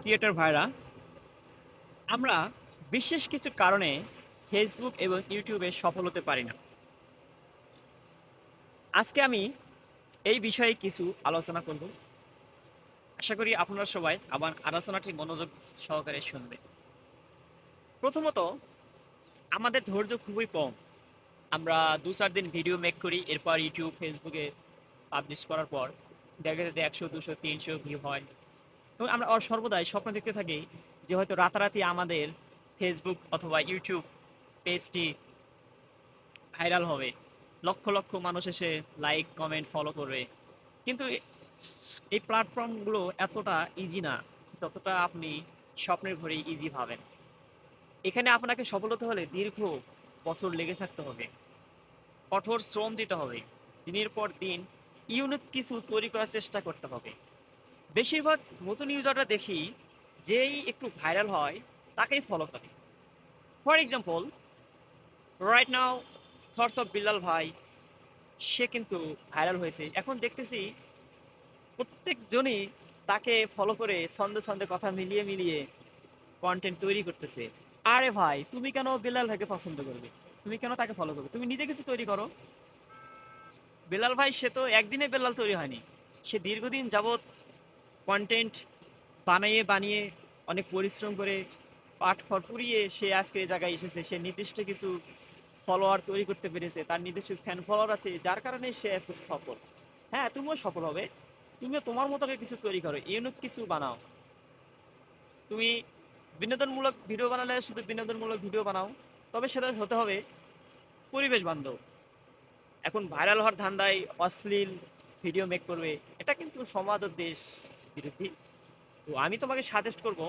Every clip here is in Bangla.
ক্রিয়েটর ভাইরা, আমরা বিশেষ কিছু কারণে ফেসবুক এবং ইউটিউবে সফল হতে পারি না। আজকে আমি এই বিষয়ে কিছু আলোচনা করব। আশা করি আপনারা সবাই আমার আলোচনাটি মনোযোগ সহকারে শুনবে। প্রথমত, আমাদের ধৈর্য খুবই কম। আমরা দু চার দিন ভিডিও মেক করি, এরপর ইউটিউব ফেসবুকে পাবলিশ করার পর দেখা যায় যে একশো, দুশো, তিনশো ভিউ হয়। এবং আমরা সর্বদাই স্বপ্ন দেখতে থাকি যে হয়তো রাতারাতি আমাদের ফেসবুক অথবা ইউটিউব পেজটি ভাইরাল হবে। লক্ষ লক্ষ মানুষ এসে লাইক কমেন্ট ফলো করবে। কিন্তু এই প্ল্যাটফর্মগুলো এতটা ইজি না, যতটা আপনি স্বপ্নের ঘরে ইজি ভাবেন। এখানে আপনাকে সফল হতে হলে দীর্ঘ বছর লেগে থাকতে হবে। কঠোর শ্রম দিতে হবে। দিনের পর দিন ইউনিক কিছু তৈরি করার চেষ্টা করতে হবে। বেশিরভাগ নতুন ইউজাররা দেখি যেই একটু ভাইরাল হয়, তাকেই ফলো করে। For example right now thoughts of Billal ভাই, সে কিন্তু ভাইরাল হয়েছে। এখন দেখতেছি প্রত্যেকজনই তাকে ফলো করে ছন্দে ছন্দে কথা মিলিয়ে মিলিয়ে কন্টেন্ট তৈরি করতেছে। আরে ভাই, তুমি কেন বিল্লাল ভাইকে পছন্দ করবে? তুমি কেন তাকে ফলো করবে? তুমি নিজে কিছু তৈরি করো। বেলাল ভাই, সে তো একদিনে বেলাল তৈরি হয়নি। সে দীর্ঘদিন যাবৎ কন্টেন্ট বানিয়ে বানিয়ে অনেক পরিশ্রম করে পাঠ ফর পুড়িয়ে সে আজকে এই জায়গায় এসেছে। সে নির্দিষ্ট কিছু ফলোয়ার তৈরি করতে পেরেছে। তার নির্দিষ্ট ফ্যান ফলোয়ার আছে, যার কারণে সে আজকে সফল। হ্যাঁ তুমিও সফল হবে। তুমিও তোমার মতো কিছু তৈরি করো ইউনিক কিছু বানাও। তুমি বিনোদনমূলক ভিডিও বানালে শুধু বিনোদনমূলক ভিডিও বানাও, তবে সেটা হতে হবে পরিবেশ বান্ধব। এখন ভাইরাল হওয়ার ধান্দায় অশ্লীল ভিডিও মেক করবে। এটা কিন্তু সমাজ ও দেশ বিরোধী তো আমি তোমাকে সাজেস্ট করব,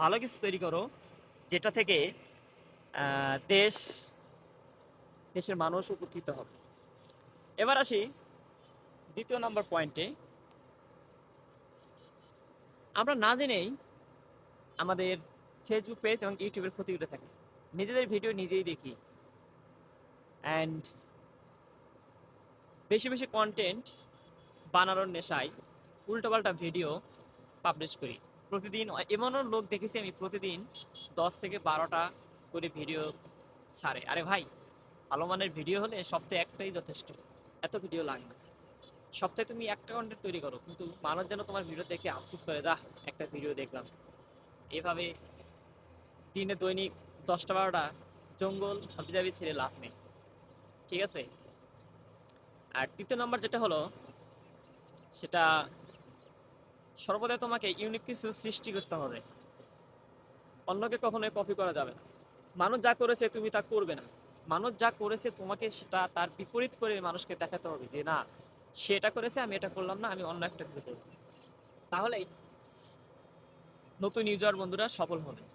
ভালো কিছু তৈরি করো, যেটা থেকে দেশ, দেশের মানুষ উপকৃত হবে। এবার আসি দ্বিতীয় নম্বর পয়েন্টে আমরা না জেনেই আমাদের ফেসবুক পেজ এবং ইউটিউবের ক্ষতি করে থাকি। নিজেদের ভিডিও নিজেই দেখি। অ্যান্ড বেশি বেশি কন্টেন্ট বানানোর নেশায় উল্টোপাল্টা ভিডিও পাবলিশ করি। প্রতিদিন এমনও লোক দেখেছি আমি প্রতিদিন দশ থেকে বারোটা করে ভিডিও ছাড়ে। আরে ভাই, ভালো মানের ভিডিও হলে সপ্তাহে একটাই যথেষ্ট। এত ভিডিও লাগে না। সপ্তাহে তুমি একটা কন্টেন্ট তৈরি করো, কিন্তু মানুষ যেন তোমার ভিডিও দেখে আফসোস করে যা একটা ভিডিও দেখলাম। এভাবে দিনে দৈনিক দশটা বারোটা জঙ্গল হাবি হাবিজাবি ছেড়ে লাভ নেই। ঠিক আছে? আর তৃতীয় নম্বর যেটা হলো, সেটা সর্বদা তোমাকে ইউনিক কিছু সৃষ্টি করতে হবে। অন্যকে কখনোই কপি করা যাবে না। মানুষ যা করেছে তুমি তা করবে না। মানুষ যা করেছে তোমাকে সেটা তার বিপরীত করে মানুষকে দেখাতে হবে যে, না, সে এটা করেছে, আমি এটা করলাম না, আমি অন্য একটা কিছু করব তাহলেই নতুন ইউজার বন্ধুরা সফল হবে।